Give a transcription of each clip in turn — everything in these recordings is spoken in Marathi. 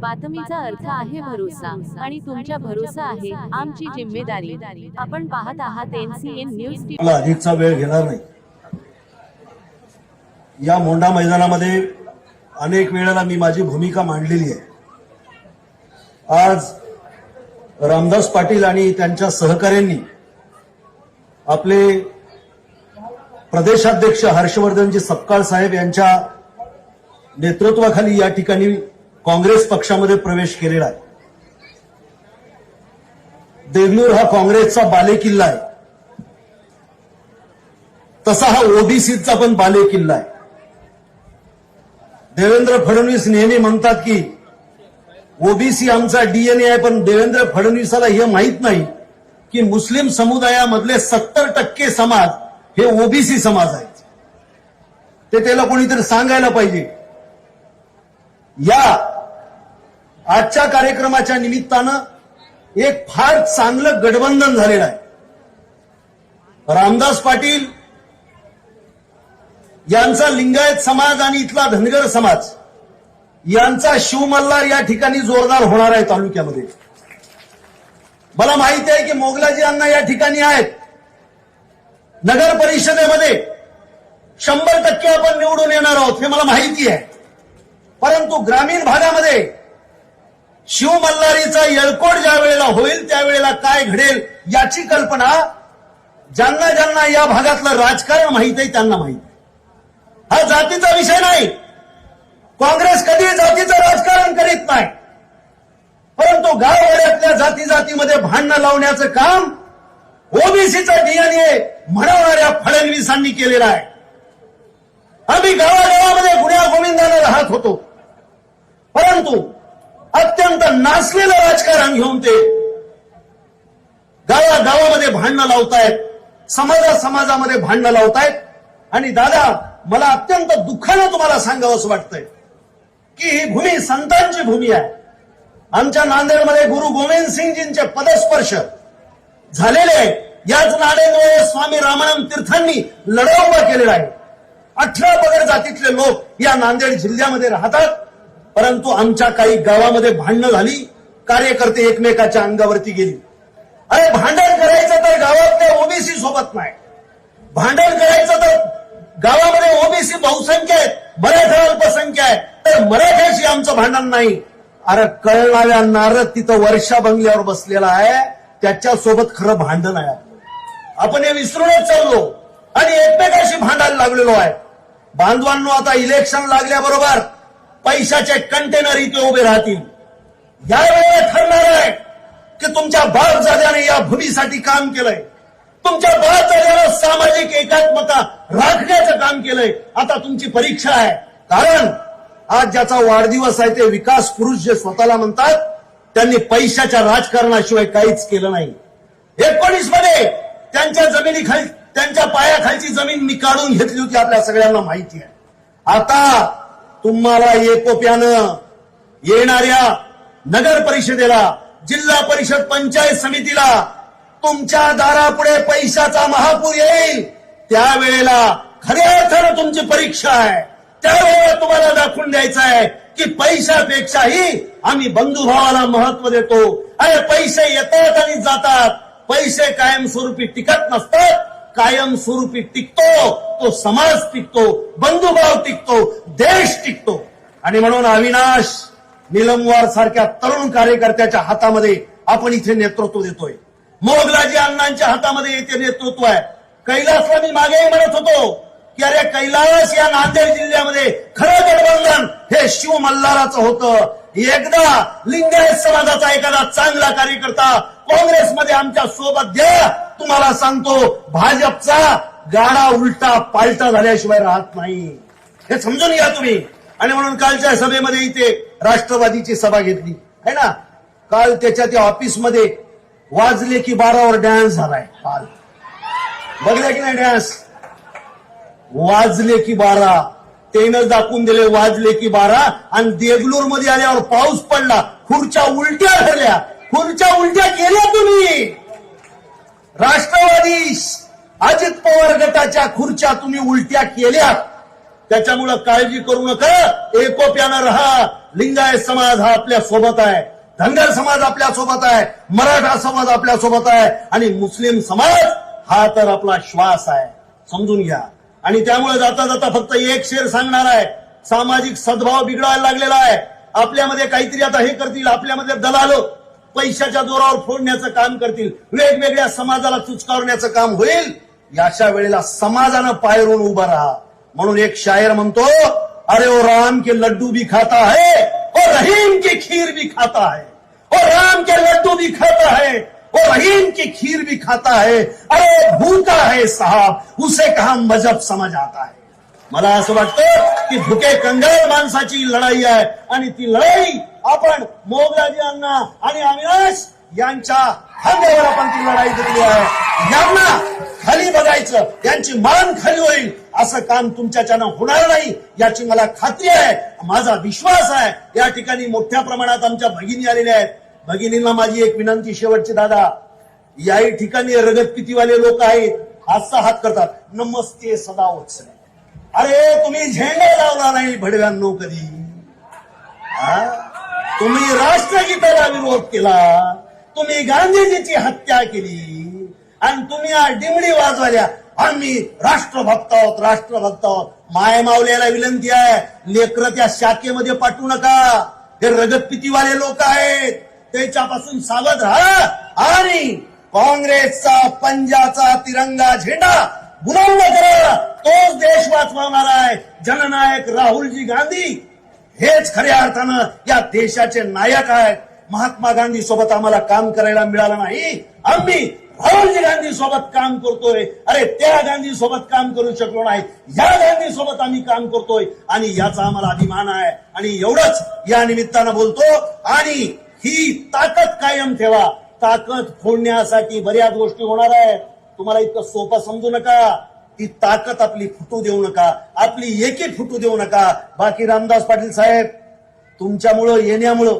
बातमीचा अर्थ आहे भरोसा आणि तुमच्या भरोसा आहे आमची जिम्मेदारी. आपण पाहत आहात एनसीएन न्यूज अधिकचा वेळ घेणार नाही. या मोंढा मैदानामध्ये अनेक वेळेला मी माझी भूमिका मांडलेली आहे. आज रामदास पाटील आणि त्यांच्या सहकाऱ्यांनी आपले प्रदेशाध्यक्ष हर्षवर्धनजी सपकाळ साहेब यांच्या नेतृत्वाखाली या ठिकाणी काँग्रेस पक्षामध्ये प्रवेश केलेला आहे. देगलूर हा काँग्रेसचा बालेकिल्ला आहे. तसा हा ओबीसीचा पण बालेकिल्ला आहे. देवेंद्र फडणवीस नेहमी म्हणतात की ओबीसी आमचा डीएनए आहे पण देवेंद्र फडणवीसाला हे माहीत नाही की मुस्लिम समुदायामधले सत्तर टक्के समाज हे ओबीसी समाज आहेत. ते त्याला कोणीतरी सांगायला पाहिजे. या आजच्या कार्यक्रमाच्या निमित्तानं एक फार चांगलं गठबंधन झालेलं आहे. रामदास पाटील यांचा लिंगायत समाज आणि इथला धनगर समाज यांचा शिवमल्हार या ठिकाणी जोरदार होणार आहे तालुक्यामध्ये. मला माहिती आहे की मोगलाजी यांना या ठिकाणी आहेत. नगर परिषदेमध्ये शंभर टक्के आपण निवडून येणार आहोत हे मला माहिती आहे. परंतु ग्रामीण भागामध्ये शिवमल्हारीचा येळकोट ज्या वेळेला होईल त्यावेळेला काय घडेल याची कल्पना ज्यांना ज्यांना या भागातलं राजकारण माहीत आहे त्यांना माहीत आहे. हा जातीचा विषय नाही. काँग्रेस कधी जातीचं राजकारण करीत नाही. परंतु गाववाड्यातल्या जाती जातीमध्ये भांडणं लावण्याचं काम ओबीसीचा डीएनए म्हणवणाऱ्या फडणवीसांनी केलेलं आहे. आम्ही गावागावामध्ये गुन्ह्या गोविंदाने राहत होतो. परंतु अत्यंत नाचलेलं राजकारण घेऊन ते गावा गावामध्ये भांडणं लावतायत समाजा समाजामध्ये भांडणं लावतायत. आणि दादा मला अत्यंत दुःखानं तुम्हाला सांगावं असं वाटतंय की ही भूमी संतांची भूमी आहे. आमच्या नांदेडमध्ये गुरु गोविंद सिंगजींचे पदस्पर्श झालेले आहे. याच नाडेमुळे स्वामी रामानंद तीर्थांनी लढा उभा केलेला आहे. अठरा पगड जातीतले लोक या नांदेड जिल्ह्यामध्ये राहतात. परंतु आमच्या काही गावामध्ये भांडणं झाली कार्यकर्ते एकमेकाच्या अंगावरती गेली. अरे भांडण करायचं तर गावातल्या ओबीसी सोबत नाही. भांडण करायचं तर गावामध्ये ओबीसी बहुसंख्य आहेत मराठा अल्पसंख्या आहे तर मराठ्याशी आमचं भांडण नाही. अरे कळणाऱ्या नारद तिथं वर्षा बंगल्यावर बसलेला आहे त्याच्यासोबत खरं भांडण आहे. आपण हे विसरूनच चाललो आणि एकमेकाशी भांडायला लागलेलो आहे. बांधवांनो आता इलेक्शन लागल्याबरोबर पैशाचे कंटेनर इथे उभे राहतील. यावेळेला ठरणार आहे की तुमच्या बापजाद्याने या भूमीसाठी काम केलंय. तुमच्या बापजाद्यानं सामाजिक एकात्मता राखण्याचं काम केलंय. आता तुमची परीक्षा आहे. कारण आज ज्याचा वाढदिवस आहे ते विकास पुरुष जे स्वतःला म्हणतात त्यांनी पैशाच्या राजकारणाशिवाय काहीच केलं नाही. एकोणीसमध्ये त्यांच्या जमिनीखाली त्यांच्या पायाखालची जमीन मी काढून घेतली होती आपल्या सगळ्यांना माहिती आहे. आता तुम्हाला एकोप्यानं येणाऱ्या नगर परिषदेला जिल्हा परिषद पंचायत समितीला तुमच्या दारापुढे पैशाचा महापूर येईल. त्यावेळेला खऱ्या अर्थानं तुमची परीक्षा आहे. त्यावेळेला तुम्हाला दाखवून द्यायचं आहे की पैशापेक्षाही आम्ही बंधुभावाला महत्त्व देतो. अरे पैसे येतात आणि जातात. पैसे कायमस्वरूपी टिकत नसतात. कायमस्वरूपी टिकतो तो समाज टिकतो बंधुभाव टिकतो देश टिकतो. आणि म्हणून अविनाश निलमवार सारख्या तरुण कार्यकर्त्याच्या हातामध्ये आपण इथे नेतृत्व देतोय. मोगलाजी अण्णांच्या हातामध्ये इथे नेतृत्व आहे. कैलासला मी मागेही म्हणत होतो की अरे कैलास या नांदेड जिल्ह्यामध्ये खरं गठबंधन हे शिव मल्हाराचं होतं. एकदा लिंगायत समाजाचा एखादा चांगला कार्यकर्ता काँग्रेसमध्ये आमच्यासोबत द्या तुम्हाला सांगतो भाजपचा गाडा उलटा पालटा झाल्याशिवाय राहत नाही. हे समजून घ्या तुम्ही. आणि म्हणून कालच्या सभेमध्ये इथे राष्ट्रवादीची सभा घेतली. आहे ना? काल त्याच्या त्या ऑफिसमध्ये वाजले की बारावर डॅन्स झालाय काल. बघले की नाही डॅन्स वाजले की बारा. त्यानं दाखवून दिले वाजले की बारा. आणि देगलूरमध्ये आल्यावर पाऊस पडला. खुर्च्या उलट्या ठरल्या खुर्च्या उलट्या केल्या तुम्ही. राष्ट्रवादी अजित पवार गटाच्या खुर्च्या तुम्ही उलट्या केल्या. त्याच्यामुळं काळजी करू नका. एकोप्यानं राहा. लिंगायत समाज हा आपल्यासोबत आहे. धनगर समाज आपल्यासोबत आहे. मराठा समाज आपल्यासोबत आहे. आणि मुस्लिम समाज हा तर आपला श्वास आहे. समजून घ्या. आणि त्यामुळे जाता जाता फक्त एक शेर सांगणार आहे. सामाजिक सद्भाव बिघडायला लागलेला आहे. आपल्यामध्ये काहीतरी आता हे करतील. आपल्यामध्ये दलाल पैशाच्या जोरावर फोडण्याचं काम करतील वेगवेगळ्या समाजाला चुचकावण्याचं काम होईल याच्या वेळेला समाजानं पायरून उभं राहा. म्हणून एक शायर म्हणतो अरे ओ राम के लड्डू भी खाता है और रहीम की खीर भी खाता है और राम के लड्डू भी खाता है और रहीम की खीर भी खाता है अरे भूखा है साहब उसे कहा मजहब समझ आता है? मला असं वाटतं की भुके कंगाल माणसाची लढाई आहे आणि ती लढाई आपण अण्णा आणि अविनाश यांच्या खांद्यावर आपण ती लढाई दिली आहे. यांना खाली बघायचं यांची मान खाली होईल असं काम तुमच्याच्यानं होणार नाही याची मला खात्री आहे. माझा विश्वास आहे. या ठिकाणी मोठ्या प्रमाणात आमच्या भगिनी आलेल्या आहेत. भगिनींना माझी एक विनंती शेवटची दादा. याही ठिकाणी रगतपितीवाले लोक आहेत हातचा हात करतात. नमस्ते सदा वत्सले अरे तुम्ही झेंडा लावला नाही भडव्यांनो कधी? हा? तुम्ही राष्ट्रगीताला विरोध केला तुम्ही गांधीजीची हत्या केली आणि तुम्ही आज डिमडी वाजवल्या आम्ही राष्ट्रभक्त आहोत राष्ट्रभक्त आहोत. माय मावल्याला विनंती आहे लेकर त्या शाखेमध्ये पाठवू नका. हे रगतपितीवाले लोक आहेत. त्याच्यापासून सावध राहा. आणि काँग्रेसचा पंजाचा तिरंगा झेंडा बुलंद करा. तोच देश वाचवणार आहे. जननायक राहुलजी गांधी हेच खऱ्या अर्थानं या देशाचे नायक आहेत. महात्मा गांधी सोबत आम्हाला काम करायला मिळालं नाही. आम्ही राहुलजी गांधी सोबत काम करतोय. अरे त्या गांधी सोबत काम करू शकलो नाही. या गांधी सोबत आम्ही काम करतोय. आणि याचा आम्हाला अभिमान आहे. आणि एवढंच या निमित्तानं बोलतो. आणि ही ताकद कायम ठेवा. ताकद फोडण्यासाठी बऱ्याच गोष्टी होणार आहे तुम्हाला इतकं सोपं समजू नका. ती ताकद आपली फुटू देऊ नका आपली एकी फुटू देऊ नका. बाकी रामदास पाटील साहेब तुमच्यामुळं येण्यामुळं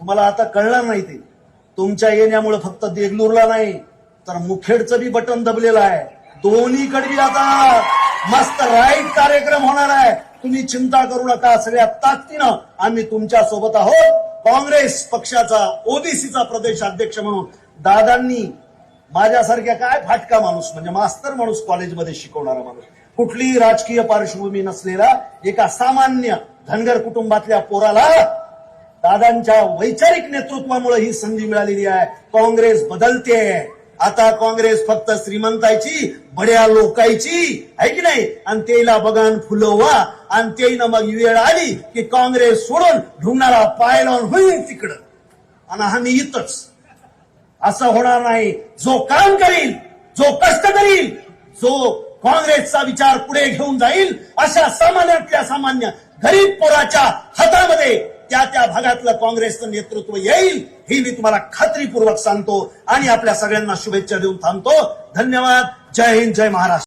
तुम्हाला आता कळणार नाही ते. तुमच्या येण्यामुळं फक्त देगलूरला नाही तर मुखेडचं बी बटन दबलेलं आहे. दोन्हीकडे बी आता मस्त राईट कार्यक्रम होणार आहे. तुम्ही चिंता करू नका सगळ्या ताकदीनं आम्ही तुमच्यासोबत आहोत. काँग्रेस पक्षाचा ओबीसीचा प्रदेश अध्यक्ष म्हणून दादांनी माझ्यासारख्या काय फाटका माणूस म्हणजे मास्तर माणूस कॉलेजमध्ये शिकवणारा माणूस. कुठलीही राजकीय पार्श्वभूमी नसलेला एका सामान्य धनगर कुटुंबातल्या पोराला दादांच्या वैचारिक नेतृत्वामुळे ही संधी मिळालेली आहे. काँग्रेस बदलते. आता काँग्रेस फक्त श्रीमंताची बड्या लोकायची. आहे की नाही? आणि तेला बगान फुलवा. आणि तेनं मग वेळ आली की काँग्रेस सोडून ढुंगणारा पायलॉन होईल तिकडं. आणि आम्ही इथंच असं होणार नाही. जो काम करील जो कष्ट करील जो काँग्रेसचा विचार पुढे घेऊन जाईल अशा सामान्यातल्या सामान्य गरीब पोराच्या हातामध्ये त्या त्या भागातलं काँग्रेसचं नेतृत्व येईल ही मी तुम्हाला खात्रीपूर्वक सांगतो आणि आपल्या सगळ्यांना शुभेच्छा देऊन थांबतो. धन्यवाद. जय हिंद जय महाराष्ट्र.